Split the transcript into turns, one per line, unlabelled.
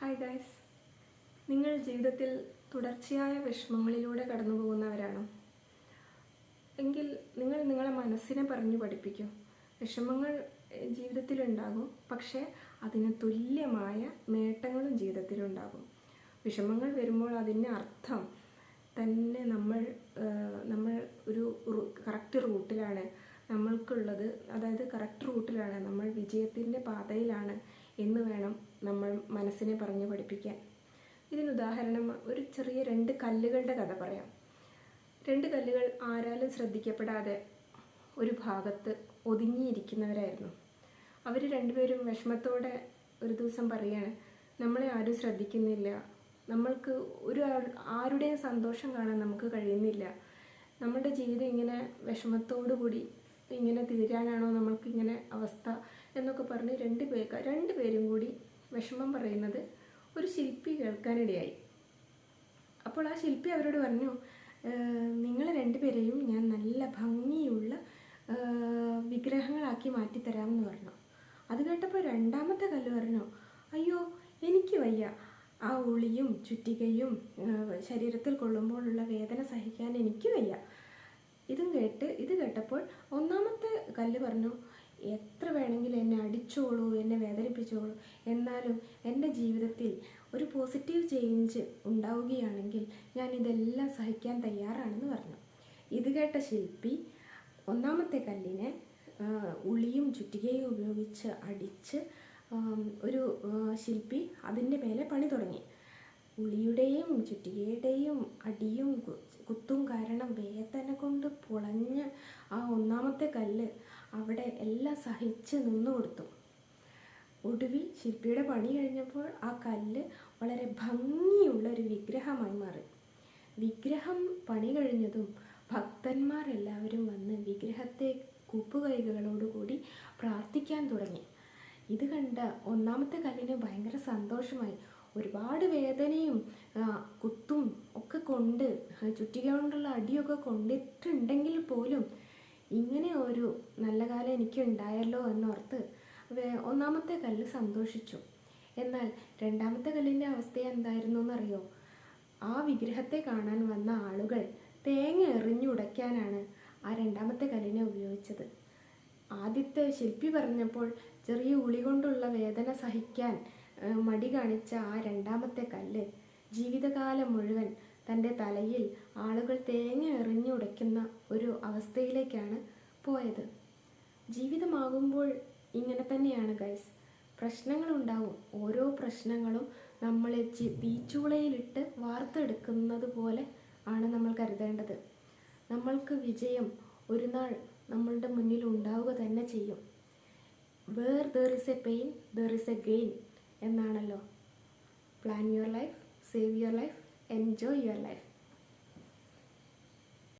Hi guys നിങ്ങൾ ജീവിതത്തിൽ തുടർച്ചയായ വിഷമങ്ങളിലൂടെ കടന്നു പോകുന്നവരാണോ എങ്കിൽ നിങ്ങൾ നിങ്ങളെ മനസ്സിനെ പറഞ്ഞു പഠിപ്പിക്കൂ. വിഷമങ്ങൾ ജീവിതത്തിലുണ്ടാകും. പക്ഷേ അതിന് തുല്യമായ നേട്ടങ്ങളും ജീവിതത്തിലുണ്ടാകും. വിഷമങ്ങൾ വരുമ്പോൾ അതിന്റെ അർത്ഥം തന്നെ നമ്മൾ നമ്മൾ ഒരു കറക്റ്റ് റൂട്ടിലാണ് നമ്മൾക്കുള്ളത് അതായത് കറക്റ്റ് റൂട്ടിലാണ് നമ്മൾ വിജയത്തിന്റെ പാതയിലാണ്. എന്ന് വേണം നമ്മൾ മനസ്സിനെ പറഞ്ഞു പഠിപ്പിക്കാൻ. ഇതിന് ഉദാഹരണം ഒരു ചെറിയ രണ്ട് കല്ലുകളുടെ കഥ പറയാം. രണ്ട് കല്ലുകൾ ആരാലും ശ്രദ്ധിക്കപ്പെടാതെ ഒരു ഭാഗത്ത് ഒതുങ്ങിയിരിക്കുന്നവരായിരുന്നു. അവർ രണ്ടുപേരും വിഷമത്തോടെ ഒരു ദിവസം പറയാണ് നമ്മളെ ആരും ശ്രദ്ധിക്കുന്നില്ല. നമ്മൾക്ക് ഒരു ആരുടെയും സന്തോഷം കാണാൻ നമുക്ക് കഴിയുന്നില്ല. നമ്മുടെ ജീവിതം ഇങ്ങനെ വിഷമത്തോടു കൂടി ഇങ്ങനെ തീരാനാണോ നമ്മൾക്ക് ഇങ്ങനെ അവസ്ഥ? എന്നൊക്കെ പറഞ്ഞ് രണ്ട് ഒരു ശില്പി കേൾക്കാനിടയായി. അപ്പോൾ ആ ശില്പി അവരോട് പറഞ്ഞു നിങ്ങൾ രണ്ടുപേരെയും ഞാൻ നല്ല ഭംഗിയുള്ള വിഗ്രഹങ്ങളാക്കി മാറ്റിത്തരാമെന്ന് പറഞ്ഞു. അത് കേട്ടപ്പോൾ രണ്ടാമത്തെ കല്ല് പറഞ്ഞു അയ്യോ എനിക്ക് വയ്യ. ആ ഉളിയും ചുറ്റികയും ശരീരത്തിൽ കൊള്ളുമ്പോഴുള്ള വേദന സഹിക്കാൻ എനിക്ക് വയ്യ. ഇതും കേട്ട് ഇത് കേട്ടപ്പോൾ ഒന്നാമത്തെ കല്ല് പറഞ്ഞു എത്ര വേണമെങ്കിലും എന്നെ അടിച്ചോളൂ എന്നെ വേദനിപ്പിച്ചോളൂ. എന്നാലും എന്റെ ജീവിതത്തിൽ ഒരു പോസിറ്റീവ് ചേഞ്ച് ഉണ്ടാവുകയാണെങ്കിൽ ഞാൻ ഇതെല്ലാം സഹിക്കാൻ തയ്യാറാണെന്ന് പറഞ്ഞു. ഇത് കേട്ട ശില്പി ഒന്നാമത്തെ കല്ലിനെ ഉളിയും ചുറ്റികയും ഉപയോഗിച്ച് അടിച്ച് ഒരു ശില്പി അതിന്റെ മേലെ പണി തുടങ്ങി. ഉളിയുടെയും ചുറ്റികയുടെയും അടിയും കുത്തും കാരണം വേദന കൊണ്ട് പൊളഞ്ഞ് ആ ഒന്നാമത്തെ കല്ല് അവിടെ എല്ലാം സഹിച്ച് നിന്നു കൊടുത്തു. ഒടുവിൽ ശില്പിയുടെ പണി കഴിഞ്ഞപ്പോൾ ആ കല്ല് വളരെ ഭംഗിയുള്ള ഒരു വിഗ്രഹമായി മാറി. വിഗ്രഹം പണി കഴിഞ്ഞതും ഭക്തന്മാരെല്ലാവരും വന്ന് വിഗ്രഹത്തെ കൂപ്പുകൈകളോടുകൂടി പ്രാർത്ഥിക്കാൻ തുടങ്ങി. ഇത് കണ്ട ഒന്നാമത്തെ കല്ലിന് ഭയങ്കര സന്തോഷമായി. ഒരുപാട് വേദനയും കുത്തും ഒക്കെ കൊണ്ട് ചുറ്റിക കൊണ്ടുള്ള അടിയൊക്കെ കൊണ്ടിട്ടുണ്ടെങ്കിൽ പോലും ഇങ്ങനെ ഒരു നല്ല കാലം എനിക്ക് ഉണ്ടായല്ലോ എന്നോർത്ത് ഒന്നാമത്തെ കല്ല് സന്തോഷിച്ചു. എന്നാൽ രണ്ടാമത്തെ കല്ലിന്റെ അവസ്ഥ എന്തായിരുന്നു എന്നറിയോ ആ വിഗ്രഹത്തെ കാണാൻ വന്ന ആളുകൾ തേങ്ങ എറിഞ്ഞുടയ്ക്കാനാണ് ആ രണ്ടാമത്തെ കല്ലിനെ ഉപയോഗിച്ചത്. ആദ്യത്തെ ശില്പി പറഞ്ഞപ്പോൾ ചെറിയ ഉളി കൊണ്ടുള്ള വേദന സഹിക്കാൻ മടി കാണിച്ച ആ രണ്ടാമത്തെ കല്ല് ജീവിതകാലം മുഴുവൻ തന്റെ തലയിൽ ആളുകൾ തേങ്ങ എറിഞ്ഞുടയ്ക്കുന്ന ഒരു അവസ്ഥയിലേക്കാണ് പോയത്. ജീവിതമാകുമ്പോൾ ഇങ്ങനെ തന്നെയാണ് ഗൈസ് പ്രശ്നങ്ങളുണ്ടാവും. ഓരോ പ്രശ്നങ്ങളും നമ്മളെ തീച്ചൂളയിലിട്ട് വാർത്തെടുക്കുന്നത് പോലെ ആണ് നമ്മൾ കരുതേണ്ടത്. നമ്മൾക്ക് വിജയം ഒരു നാൾ നമ്മളുടെ മുന്നിൽ ഉണ്ടാവുക തന്നെ ചെയ്യും. Where there is a pain there is a gain എന്നാണല്ലോ. Plan your life save your life enjoy your life